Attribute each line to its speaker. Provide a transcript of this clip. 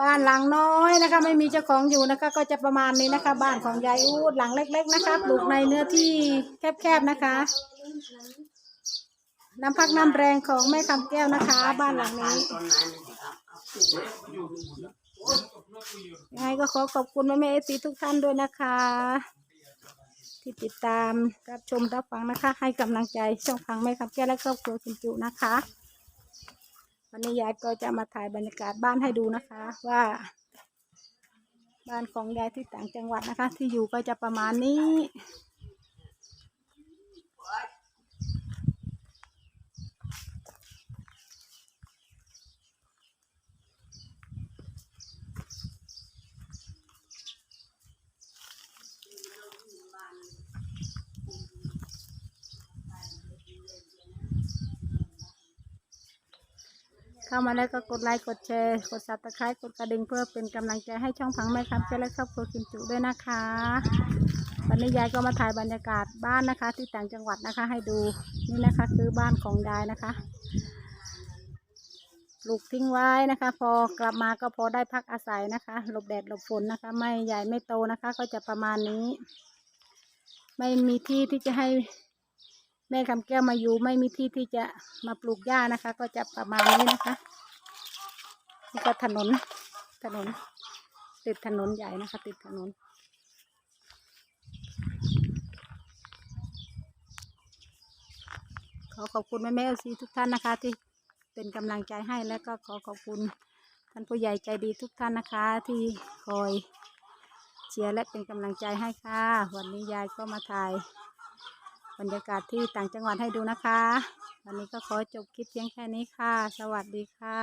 Speaker 1: บ้านหลังน้อยนะคะ ไม่มีเจ้าของอยู่นะคะ ก็จะประมาณนี้นะคะ บ้านของยายอูดหลังเล็ก ๆ นะคะปลูกในเนื้อที่แคบๆนะคะ น้ำพักน้ำแรงของแม่คำแก้วนะคะ บ้านหลังนี้ยังไงก็ขอขอบคุณแม่แม่เอซีทุกท่านด้วยนะคะ ที่ติดตามรับชมรับฟังนะคะ ให้กำลังใจช่องฟังแม่คำแก้วและครอบครัวคุณจุนะคะ วันนี้ยายก็จะมาถ่ายบรรยากาศบ้านให้ดูนะคะ ว่า บ้านของยายที่ต่างจังหวัดนะคะ ที่อยู่ก็จะประมาณนี้ เข้ามาแล้วก็กดไลค์กดแชร์กดซับสไครต์กดกระดิ่งเพื่อเป็นกำลังใจให้ช่องพังแม่คำเจและครอบครัวกิมจุด้วยนะคะวันนี้ยายก็มาถ่ายบรรยากาศบ้านนะคะ ที่ต่างจังหวัดนะคะ ให้ดูนี่นะคะคือบ้านของยายนะคะปลูกทิ้งไว้นะคะ พอกลับมาก็พอได้พักอาศัยนะคะ หลบแดดหลบฝนนะคะ ไม่ใหญ่ไม่โตนะคะ ก็จะประมาณนี้ ไม่มีที่ที่จะให้ แม่คำแก้วมาอยู่ไม่มีที่ที่จะมาปลูกหญ้านะคะ ก็จะประมาณนี้นะคะนี่ก็ถนนถนน ติดถนนใหญ่นะคะ ติดถนนขอขอบคุณแม่แม่ซีทุกท่านนะคะ ที่เป็นกำลังใจให้และก็ขอขอบคุณท่านผู้ใหญ่ใจดีทุกท่านนะคะ ที่คอยเชียร์และเป็นกำลังใจให้ค่ะ วันนี้ยายก็มาถ่าย บรรยากาศที่ต่างจังหวัดให้ดูนะคะ วันนี้ก็ขอจบคลิปเพียงแค่นี้ค่ะ สวัสดีค่ะ